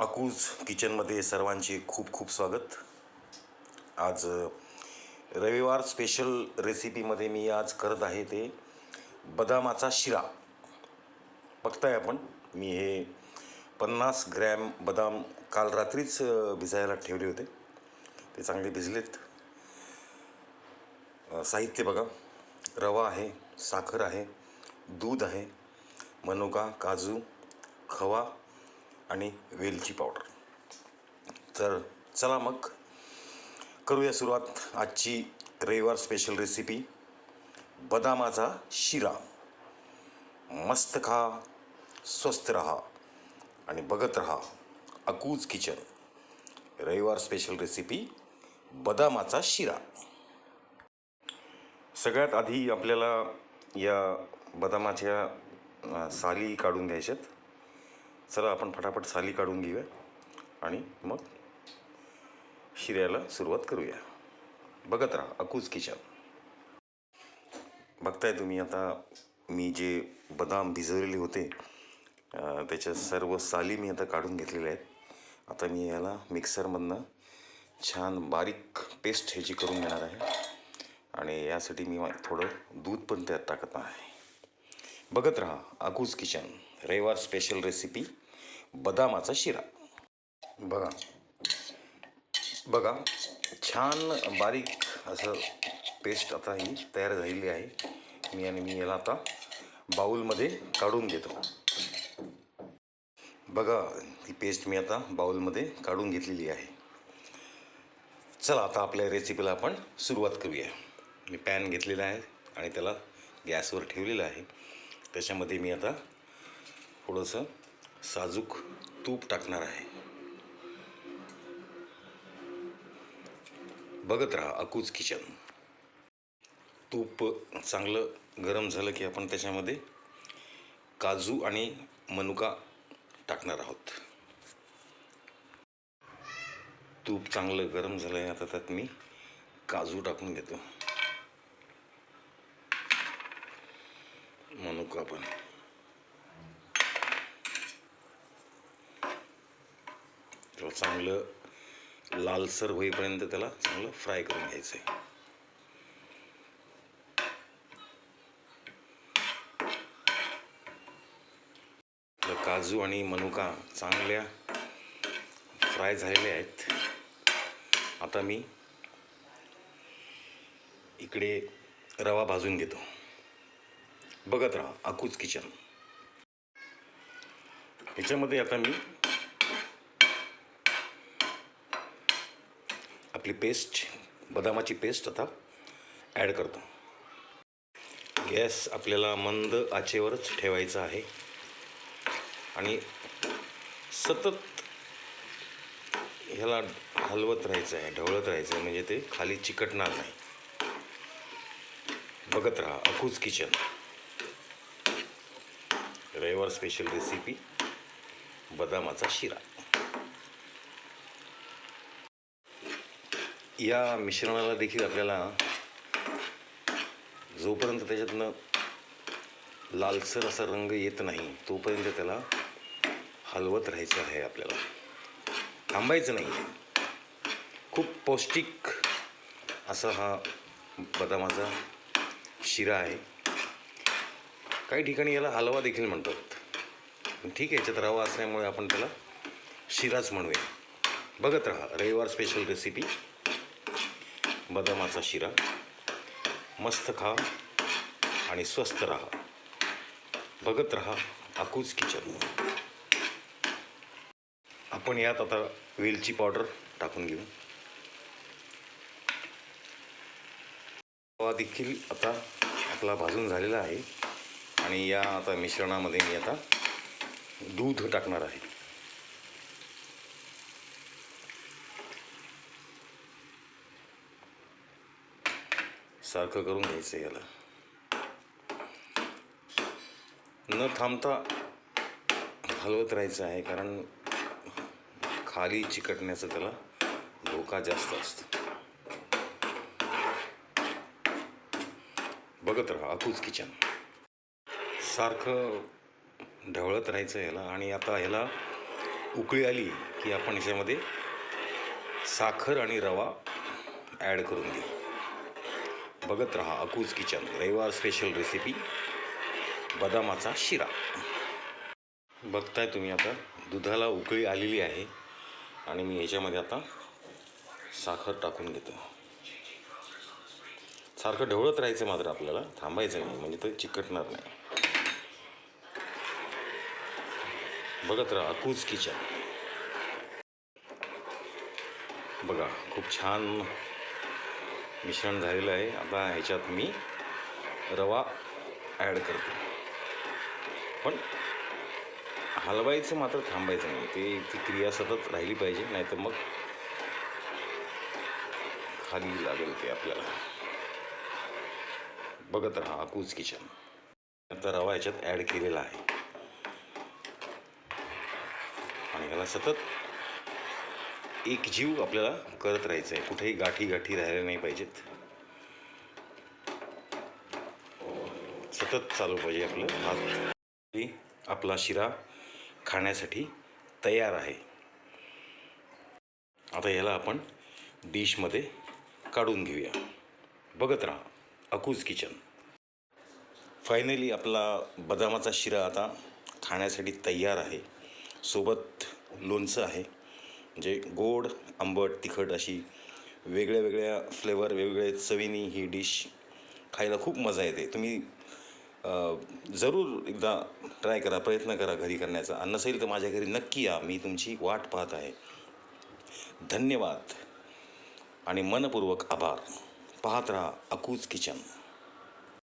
अकूज किचनमध्ये सर्वांचे खूप खूप स्वागत. आज रविवार स्पेशल रेसिपीमध्ये मी आज करत आहे ते बदामाचा शिरा. बघताय आपण मी हे पन्नास ग्रॅम बदाम काल रात्रीच भिजायला ठेवले होते. ते चांगले भिजलेत. साहित्य बघा. रवा आहे साखर आहे दूध आहे मनुका काजू खवा आणि वेलची पावडर. तर चला मग करूया सुरुवात आजची रविवार स्पेशल रेसिपी बदामाचा शिरा. मस्त खा स्वस्त रहा आणि बघत रहा अकूज किचन. रविवार स्पेशल रेसिपी बदामाचा शिरा. सगळ्यात आधी आपल्याला या बदामाच्या साली काढून घ्यायच्यात. चला आपण फटाफट साली काढून घेऊया आणि मग शिऱ्याला सुरुवात करूया. बघत राहा अकूज किचन. बघताय तुम्ही आता मी जे बदाम भिजवलेले होते त्याच्या सर्व साली मी आता काढून घेतलेल्या आहेत. आता मी याला मिक्सरमधनं छान बारीक पेस्ट ह्याची करून घेणार आहे. आणि यासाठी मी थोडं दूध पण त्यात टाकत आहे. बघत राहा अकूज किचन रविवार स्पेशल रेसिपी बदामाचा शिरा. बघा. बघा छान बारीक असं पेस्ट आता ही तयार झालेली आहे. मी आणि मी याला आता बाऊलमध्ये काढून घेतो. बघा ही पेस्ट मी आता बाऊलमध्ये काढून घेतलेली आहे. चला आता आपल्या रेसिपीला आपण सुरुवात करूया. मी पॅन घेतलेला आहे आणि त्याला गॅसवर ठेवलेलं आहे. त्याच्यामध्ये मी आता थोडंसं साजूक तूप टाकणार आहे. बघत राहा अकूज किचन. तूप चांगलं गरम झालं की आपण त्याच्यामध्ये काजू आणि मनुका टाकणार आहोत. तूप चांगलं गरम झालं आहे आता त्यात मी काजू टाकून घेतो. मनुका पण. त्याला चांगलं लालसर होईपर्यंत त्याला चांगलं फ्राय करून घ्यायचं आहे काजू आणि मनुका चांगल्या फ्राय झालेल्या आहेत. आता मी इकडे रवा भाजून घेतो. बघत राहा आकूच किचन. ह्याच्यामध्ये आता मी आपली पेस्ट बदामाची पेस्ट आता ॲड करतो. गॅस आपल्याला मंद आचेवरच ठेवायचा आहे. आणि सतत ह्याला हलवत राहायचं आहे ढवळत राहायचं आहे म्हणजे ते खाली चिकटणार नाही. बघत राहा अकूज किचन रविवार स्पेशल रेसिपी बदामाचा शिरा. या मिश्रणाला देखील आपल्याला जोपर्यंत त्याच्यातनं लालसर असा रंग येत नाही तोपर्यंत त्याला हलवत राहायचं आहे आपल्याला. थांबायचं नाही खूप पौष्टिक असा हा बदामाचा शिरा आहे. काही ठिकाणी याला हलवा देखील म्हणतात. पण ठीक आहे याच्यात रवा असल्यामुळे आपण त्याला शिराच म्हणूया. बघत राहा रविवार स्पेशल रेसिपी बदामाचा शिरा. मस्त खा आणि स्वस्त राहा. बघत राहा अकूज किचन. आपण यात आता वेलची पावडर टाकून घेऊ. देखील आता आपला भाजून झालेला आहे. आणि या आता मिश्रणामध्ये मी आता दूध टाकणार आहे. सारखं करून घ्यायचं याला. न थांबता हलवत राहायचं आहे कारण खाली चिकटण्याचा त्याला धोका जास्त असतो. बघत राहा अकूज किचन. सारखं ढवळत राहायचं ह्याला आणि आता ह्याला उकळी आली की आपण ह्याच्यामध्ये साखर आणि रवा ॲड करून देऊ. बघत रहा अकूज किचन. रविवार स्पेशल रेसिपी बदामाचा शिरा. बघताय तुम्ही आता दुधाला उकळी आलेली आहे आणि मी याच्यामध्ये आता साखर टाकून घेतो. सारखं ढवळत राहायचं मात्र आपल्याला थांबायचं नाही म्हणजे ते चिकटणार नाही. बघत राहा अकूज किचन. बघा खूप छान मिश्रण झालेलं आहे. आता ह्याच्यात मी रवा ॲड करतो. पण हलवायचं मात्र थांबायचं नाही. ते ती क्रिया सतत राहिली पाहिजे नाही तर मग खाली लागेल ते आपल्याला. बघत राहा अकूज किचन आता रवा याच्यात ॲड केलेला आहे. आणि याला सतत एक जीव आपल्याला करत राहायचं आहे कुठेही गाठी गाठी राहिल्या नाही पाहिजेत. सतत चालू पाहिजे आपलं. हात आपला शिरा खाण्यासाठी तयार आहे. आता याला आपण डिशमध्ये काढून घेऊया. बघत राहा. अकूज किचन फायनली आपला बदामाचा शिरा आता खाण्यासाठी तयार आहे. सोबत लोणचं आहे. म्हणजे गोड आंबट तिखट अशी वेगळ्या वेगळ्या फ्लेवर वेगवेगळे चवीनी ही डिश खायला खूप मजा येते. तुम्ही जरूर एकदा ट्राय करा प्रयत्न करा घरी करण्याचा. आणि नसेल तर माझ्या घरी नक्की या. मी तुमची वाट पाहत आहे. धन्यवाद. आणि मनपूर्वक आभार. पाहत राहा अकूज किचन.